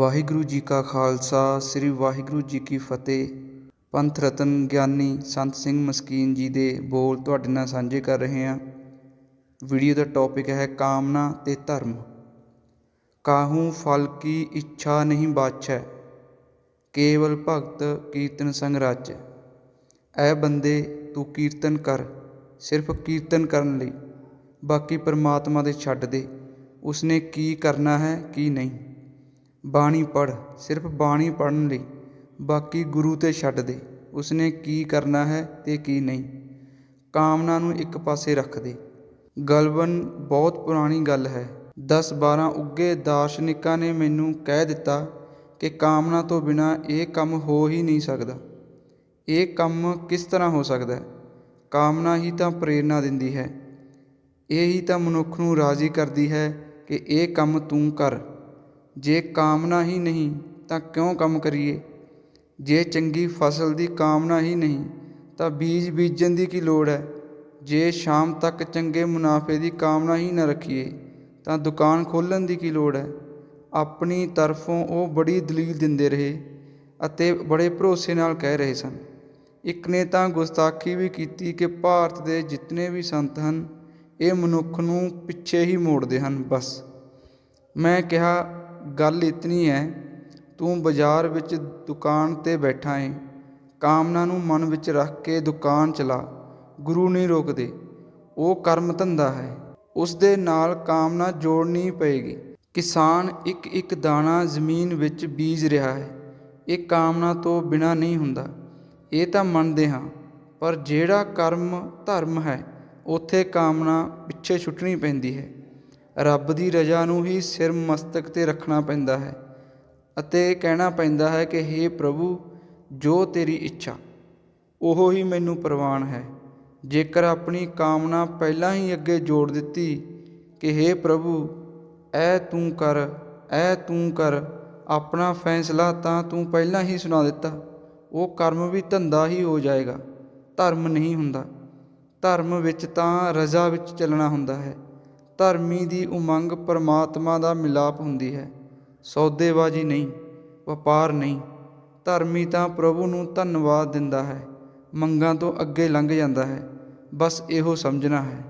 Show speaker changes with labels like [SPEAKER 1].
[SPEAKER 1] ਵਾਹਿਗੁਰੂ ਜੀ ਕਾ ਖਾਲਸਾ, ਸ੍ਰੀ ਵਾਹਿਗੁਰੂ ਜੀ ਕੀ ਫਤਿਹ। ਪੰਥ ਰਤਨ ਗਿਆਨੀ ਸੰਤ ਸਿੰਘ ਮਸਕੀਨ ਜੀ ਦੇ ਬੋਲ ਤੁਹਾਡੇ ਨਾਲ ਸਾਂਝੇ ਕਰ ਰਹੇ ਹਾਂ। ਵੀਡੀਓ ਦਾ ਟੌਪਿਕ ਹੈ ਕਾਮਨਾ ਤੇ ਧਰਮ। ਕਾਹੂ ਫਲ ਕੀ ਇੱਛਾ ਨਹੀਂ ਬਾਛੈ, ਕੇਵਲ ਭਗਤ ਕੀਰਤਨ ਸੰਗ ਰਾਜੈ। ਐ ਬੰਦੇ ਤੂੰ ਕੀਰਤਨ ਕਰ, ਸਿਰਫ ਕੀਰਤਨ ਕਰਨ ਲਈ, ਬਾਕੀ ਪਰਮਾਤਮਾ ਦੇ ਛੱਡ ਦੇ, ਉਸਨੇ ਕੀ ਕਰਨਾ ਹੈ, ਕੀ ਨਹੀਂ। ਬਾਣੀ ਪੜ੍ਹ, ਸਿਰਫ ਬਾਣੀ ਪੜ੍ਹਨ ਲਈ। ਬਾਕੀ ਗੁਰੂ ਤੇ ਛੱਡ ਦੇ। ਉਸਨੇ ਕੀ ਕਰਨਾ ਹੈ ਅਤੇ ਕੀ ਨਹੀਂ। ਕਾਮਨਾ ਨੂੰ ਇੱਕ ਪਾਸੇ ਰੱਖ ਦੇ। ਗਲਬਨ ਬਹੁਤ ਪੁਰਾਣੀ ਗੱਲ ਹੈ। 10 12 ਉੱਘੇ ਦਾਰਸ਼ਨਿਕਾਂ ਨੇ ਮੈਨੂੰ ਕਹਿ ਦਿੱਤਾ ਕਿ ਕਾਮਨਾ ਤੋਂ ਬਿਨਾਂ ਇਹ ਕੰਮ ਹੋ ਹੀ ਨਹੀਂ ਸਕਦਾ। ਇਹ ਕੰਮ ਕਿਸ ਤਰ੍ਹਾਂ ਹੋ ਸਕਦਾ ਹੈ? ਕਾਮਨਾ ਹੀ ਤਾਂ ਪ੍ਰੇਰਣਾ ਦਿੰਦੀ ਹੈ। ਇਹ ਹੀ ਤਾਂ ਮਨੁੱਖ ਨੂੰ ਰਾਜ਼ੀ ਕਰਦੀ ਹੈ ਕਿ ਇਹ ਕੰਮ ਤੂੰ ਕਰ। ਜੇ ਕਾਮਨਾ ਹੀ ਨਹੀਂ ਤਾਂ ਕਿਉਂ ਕੰਮ ਕਰੀਏ? ਜੇ ਚੰਗੀ ਫਸਲ ਦੀ ਕਾਮਨਾ ਹੀ ਨਹੀਂ ਤਾਂ ਬੀਜ ਬੀਜਣ ਦੀ ਕੀ ਲੋੜ ਹੈ? ਜੇ ਸ਼ਾਮ ਤੱਕ ਚੰਗੇ ਮੁਨਾਫੇ ਦੀ ਕਾਮਨਾ ਹੀ ਨਾ ਰੱਖੀਏ ਤਾਂ ਦੁਕਾਨ ਖੋਲ੍ਹਣ ਦੀ ਕੀ ਲੋੜ ਹੈ? ਆਪਣੀ ਤਰਫੋਂ ਉਹ ਬੜੀ ਦਲੀਲ ਦਿੰਦੇ ਰਹੇ ਅਤੇ ਬੜੇ ਭਰੋਸੇ ਨਾਲ ਕਹਿ ਰਹੇ ਸਨ। ਇੱਕ ਨੇ ਤਾਂ ਗੁਸਤਾਖੀ ਵੀ ਕੀਤੀ ਕਿ ਭਾਰਤ ਦੇ ਜਿੰਨੇ ਵੀ ਸੰਤ ਹਨ, ਇਹ ਮਨੁੱਖ ਨੂੰ ਪਿੱਛੇ ਹੀ ਮੋੜਦੇ ਹਨ, ਬਸ। ਮੈਂ ਕਿਹਾ ਗੱਲ ਇਤਨੀ ਹੈ, ਤੂੰ ਬਾਜ਼ਾਰ ਵਿੱਚ ਦੁਕਾਨ ਤੇ ਬੈਠਾ ਏ। ਕਾਮਨਾ ਨੂੰ ਮਨ ਵਿੱਚ ਰੱਖ ਕੇ ਦੁਕਾਨ ਚਲਾ। ਗੁਰੂ ਨਹੀਂ ਰੋਕਦੇ। ਉਹ ਕਰਮ ਧੰਦਾ ਹੈ। ਉਸ ਦੇ ਨਾਲ ਕਾਮਨਾ ਜੋੜਨੀ ਪਏਗੀ। ਕਿਸਾਨ ਇੱਕ ਇੱਕ ਦਾਣਾ ਜ਼ਮੀਨ ਵਿੱਚ ਬੀਜ ਰਿਹਾ ਹੈ। ਇਹ ਕਾਮਨਾ ਤੋਂ ਬਿਨਾ ਨਹੀਂ ਹੁੰਦਾ। ਇਹ ਤਾਂ ਮੰਨਦੇ ਹਾਂ। ਪਰ ਜਿਹੜਾ ਕਰਮ ਧਰਮ ਹੈ, ਉੱਥੇ ਕਾਮਨਾ ਪਿੱਛੇ ਛੁੱਟਣੀ ਪੈਂਦੀ ਹੈ। ਰੱਬ ਦੀ ਰਜ਼ਾ ਨੂੰ ਹੀ ਸਿਰ ਮਸਤਕ ਤੇ ਰੱਖਣਾ ਪੈਂਦਾ ਹੈ ਅਤੇ ਕਹਿਣਾ ਪੈਂਦਾ ਹੈ ਕਿ हे ਪ੍ਰਭੂ, ਜੋ ਤੇਰੀ ਇੱਛਾ, ਉਹ ਹੀ ਮੈਨੂੰ ਪ੍ਰਵਾਨ ਹੈ। ਜੇਕਰ ਆਪਣੀ ਕਾਮਨਾ ਪਹਿਲਾਂ ਹੀ ਅੱਗੇ ਜੋੜ ਦਿੱਤੀ ਕਿ हे ਪ੍ਰਭੂ, ਐ ਤੂੰ ਕਰ, ਐ ਤੂੰ ਕਰ, ਆਪਣਾ ਫੈਸਲਾ ਤਾਂ ਤੂੰ ਪਹਿਲਾਂ ਹੀ ਸੁਣਾ ਦਿੱਤਾ, ਉਹ ਕਰਮ ਵੀ ਧੰਦਾ ਹੀ ਹੋ ਜਾਏਗਾ, ਧਰਮ ਨਹੀਂ ਹੁੰਦਾ। ਧਰਮ ਵਿੱਚ ਤਾਂ ਰਜ਼ਾ ਵਿੱਚ ਚੱਲਣਾ ਹੁੰਦਾ ਹੈ। ਧਰਮੀ ਦੀ ਉਮੰਗ ਪਰਮਾਤਮਾ ਦਾ ਮਿਲਾਪ ਹੁੰਦੀ ਹੈ। ਸੌਦੇਬਾਜ਼ੀ ਨਹੀਂ, ਵਪਾਰ ਨਹੀਂ। ਧਰਮੀ ਤਾਂ ਪ੍ਰਭੂ ਨੂੰ ਧੰਨਵਾਦ ਦਿੰਦਾ ਹੈ। ਮੰਗਾਂ ਤੋਂ ਅੱਗੇ ਲੰਘ ਜਾਂਦਾ ਹੈ। ਬਸ ਇਹੋ ਸਮਝਣਾ ਹੈ।